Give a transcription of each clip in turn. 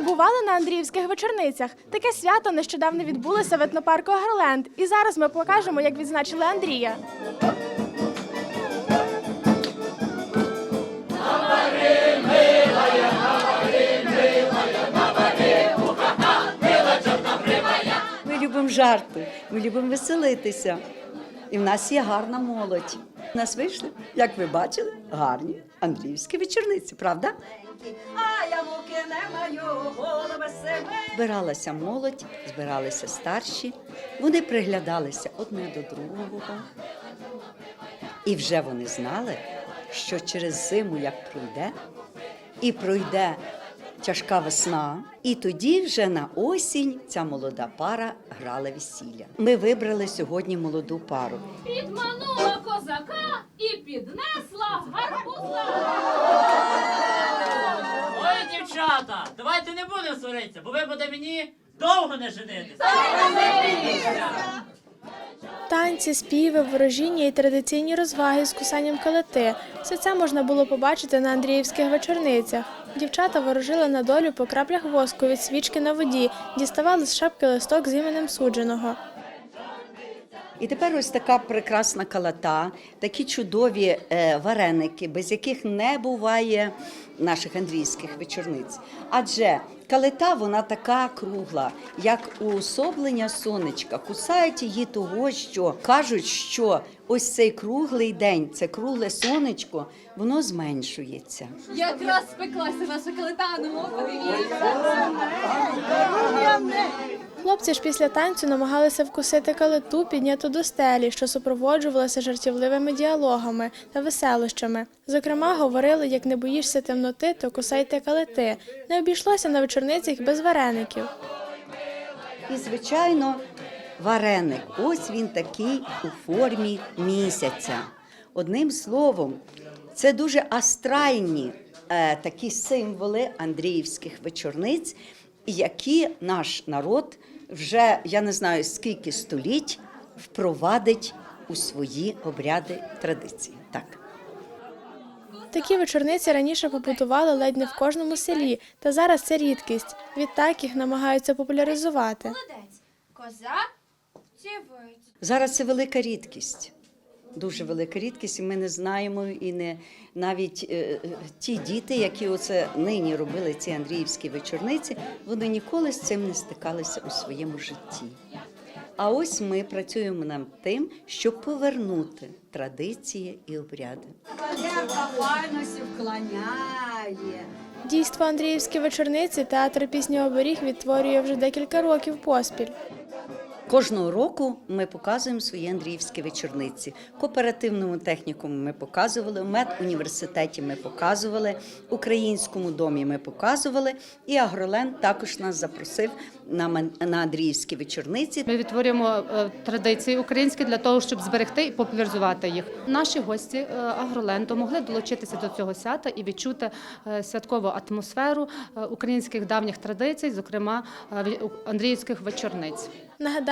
бували на Андріївських вечорницях? Таке свято нещодавно відбулося в етнопарку Агроленд. І зараз ми покажемо, як відзначили Андрія. Ми любимо жарти, ми любимо веселитися. І в нас є гарна молодь. У нас вийшли, як ви бачили, гарні андріївські вечорниці, правда? А я муки не маю, голови себе. Збиралася молодь, збиралися старші, вони приглядалися одне до другого. І вже вони знали, що через зиму як пройде, і пройде тяжка весна, і тоді вже на осінь ця молода пара грала весілля. Ми вибрали сьогодні молоду пару. Підманула козака і піднесла гарбуза. Ой, дівчата, давайте не будемо сваритися, бо ви буде мені довго не женитися. Танці, співи, ворожіння і традиційні розваги з кусанням калити. Все це можна було побачити на Андріївських вечорницях. Дівчата ворожили на долю по краплях воску від свічки на воді, діставали з шапки листок з іменем судженого. І тепер ось така прекрасна калата, такі чудові е, вареники, без яких не буває наших андрійських вечорниць. Адже калита вона така кругла, як уособлення сонечка. Кусають її того, що кажуть, що ось цей круглий день, це кругле сонечко, воно зменшується. Якраз спеклася наша калитану, подивіться. Хлопці ж після танцю намагалися вкусити калиту, підняту до стелі, що супроводжувалася жартівливими діалогами та веселощами. Зокрема, говорили, як не боїшся темноти, то кусайте калити. Не обійшлося на вечорницях без вареників. І, звичайно, вареник. Ось він такий у формі місяця. Одним словом, це дуже астральні е, такі символи андріївських вечорниць, які наш народ вже я не знаю скільки століть впровадить у свої обряди традиції. Так. Такі вечорниці раніше побутували ледь не в кожному селі, та зараз це рідкість. Відтак їх намагаються популяризувати. Зараз це велика рідкість. Дуже велика рідкість, і ми не знаємо, і не навіть е, е, ті діти, які оце нині робили ці Андріївські вечорниці, вони ніколи з цим не стикалися у своєму житті. А ось ми працюємо над тим, щоб повернути традиції і обряди. Дійство Андріївські вечорниці театр пісні оберіг відтворює вже декілька років поспіль. Кожного року ми показуємо свої Андріївські вечорниці. Кооперативному технікуму ми показували, в медуніверситеті ми показували, українському домі ми показували, і Агроленд також нас запросив на, на Андріївські вечорниці. Ми відтворюємо е, традиції українські для того, щоб зберегти і популяризувати їх. Наші гості е, Агроленду могли долучитися до цього свята і відчути е, святкову атмосферу українських давніх традицій, зокрема Андріївських вечорниць.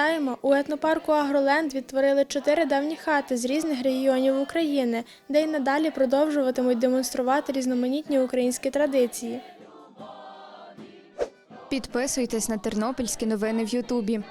Нагадаємо, у етнопарку Агроленд відтворили чотири давні хати з різних регіонів України, де й надалі продовжуватимуть демонструвати різноманітні українські традиції. Підписуйтесь на тернопільські новини в Ютубі.